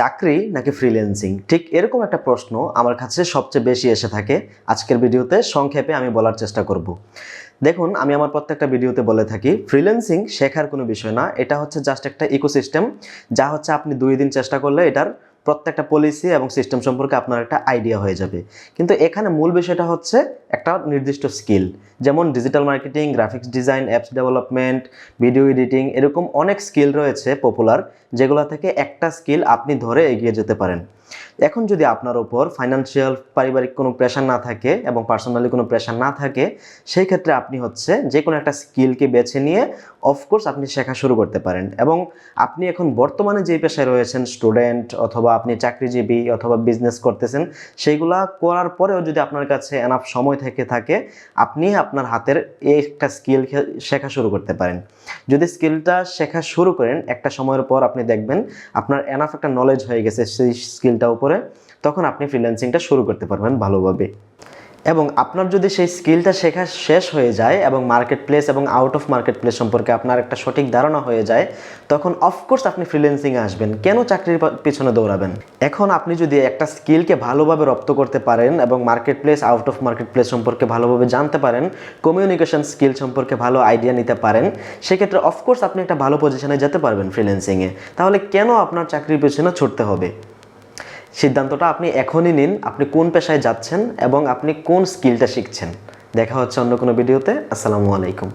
চাকরি নাকি ফ্রিল্যান্সিং ঠিক এরকম একটা প্রশ্ন আমার কাছে সবচেয়ে বেশি এসে থাকে আজকের ভিডিওতে। সংক্ষেপে আমি বলার চেষ্টা করব। দেখুন, আমি আমার প্রত্যেকটা ভিডিওতে বলে থাকি ফ্রিল্যান্সিং শেখার কোনো বিষয় না। এটা হচ্ছে জাস্ট একটা ইকোসিস্টেম যা হচ্ছে আপনি দুই দিন চেষ্টা করলে এটার প্রত্যেকটা পলিসি এবং সিস্টেম সম্পর্কে আপনার একটা আইডিয়া হয়ে যাবে। কিন্তু এখানে মূল বিষয়টা হচ্ছে একটা নির্দিষ্ট স্কিল যেমন digital marketing graphics design apps development video editing এরকম অনেক স্কিল রয়েছে পপুলার যেগুলো থেকে একটা স্কিল আপনি ধরে এগিয়ে যেতে পারেন। এখন যদি আপনার ওপর ফাইন্যান্সিয়াল পারিবারিক কোনো প্রেশার না থাকে এবং পার্সোনালি কোনো প্রেশার না থাকে, সেই ক্ষেত্রে আপনি হচ্ছে যে কোনো একটা স্কিলকে বেছে নিয়ে অফকোর্স আপনি শেখা শুরু করতে পারেন। এবং আপনি এখন বর্তমানে যে পেশায় রয়েছেন স্টুডেন্ট অথবা আপনি চাকরিজীবী অথবা বিজনেস করতেছেন, সেইগুলা করার পরেও যদি আপনার কাছে এনাফ সময় থেকে থাকে, আপনি আপনার হাতের একটা স্কিল শেখা শুরু করতে পারেন। যদি স্কিলটা শেখা শুরু করেন, একটা সময়ের পর আপনি দেখবেন আপনার এনাফ একটা নলেজ হয়ে গেছে সেই স্কিলটা উপরে, তখন আপনি ফ্রিল্যান্সিংটা শুরু করতে পারবেন ভালোভাবে। এবং আপনার যদি সেই স্কিলটা শেখা শেষ হয়ে যায় এবং মার্কেট প্লেস এবং আউট অফ মার্কেট প্লেস সম্পর্কে আপনার একটা সঠিক ধারণা হয়ে যায়, তখন অফকোর্স আপনি ফ্রিল্যান্সিংয়ে আসবেন। কেন চাকরির পিছনে দৌড়াবেন? এখন আপনি যদি একটা স্কিলকে ভালোভাবে রপ্ত করতে পারেন এবং marketplace out of marketplace সম্পর্কে ভালোভাবে জানতে পারেন কমিউনিকেশন স্কিল সম্পর্কে ভালো আইডিয়া নিতে পারেন, সেক্ষেত্রে অফকোর্স আপনি একটা ভালো পজিশনে যেতে পারবেন ফ্রিল্যান্সিংয়ে তাহলে কেন আপনার চাকরির পিছনে ছুটতে হবে? সিদ্ধান্তটা আপনি এখনই নিন, আপনি কোন পেশায় যাচ্ছেন এবং আপনি কোন স্কিলটা শিখছেন। দেখা হচ্ছে অন্য কোনো ভিডিওতে, আসসালামু আলাইকুম।